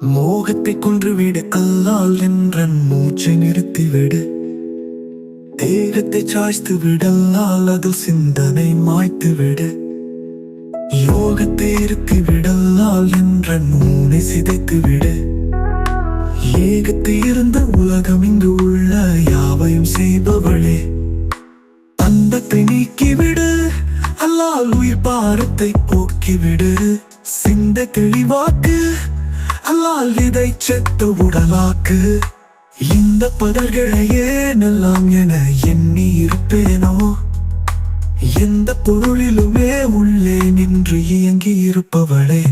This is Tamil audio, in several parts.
மோகத்தை கொன்றுவிடு அல்லால் என்றன் மூச்சை நிறுத்திவிடு தேகத்தை சாய்த்து விடல்லால் அதில் சிந்தனை மாய்த்து விடு. யோகத்தை இருக்கு விடல்லால் என்றன் மூனை சிதைத்து விடு. ஏகத்தை இருந்த உலகம் இங்கு உள்ள யாவையும் செய்பவளே. அந்தத்தை நீக்கிவிடு அல்லால் உயிர் பாரத்தை போக்கிவிடு சிந்த தெளிவாக்கு அல்லால் இதை செத்து உடலாக்கு இந்த பதர்களையே நெல்லாம் என எண்ணி இருப்பேனோ எந்த பொருளிலுமே உள்ளே நின்று இயங்கி இருப்பவளே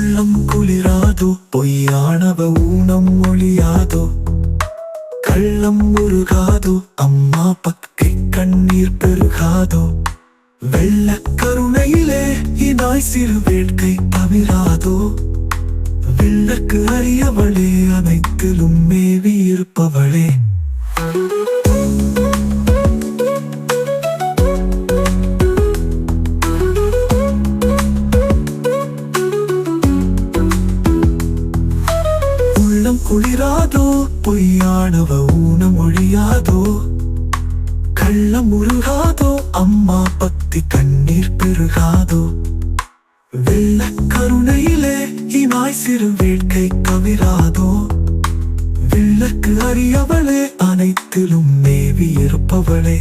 உள்ளம் குளிராதோ பொய்யானவ ஊனம் ஒழியாதோ. கள்ளம் உருகாதோ அம்மா பக்கை கண்ணீர் பெருகாதோ. வெள்ள கருணையிலே இதாய் சிறு வேட்கை தவிராதோ. விளக்கு அறியவளே அனைத்திலும் மேவி இருப்பவளே. குளிராதோ பொய்யானவ ஊனம் ஒழியாதோ கள்ளம் உருகாதோ அம்மா பத்தி கண்ணீர் பெருகாதோ? வெள்ள கருணையிலே இனாய் சிறு வேட்கை கவிராதோ? விளக்கு அறியவளே அனைத்திலும் மேவி இருப்பவளே.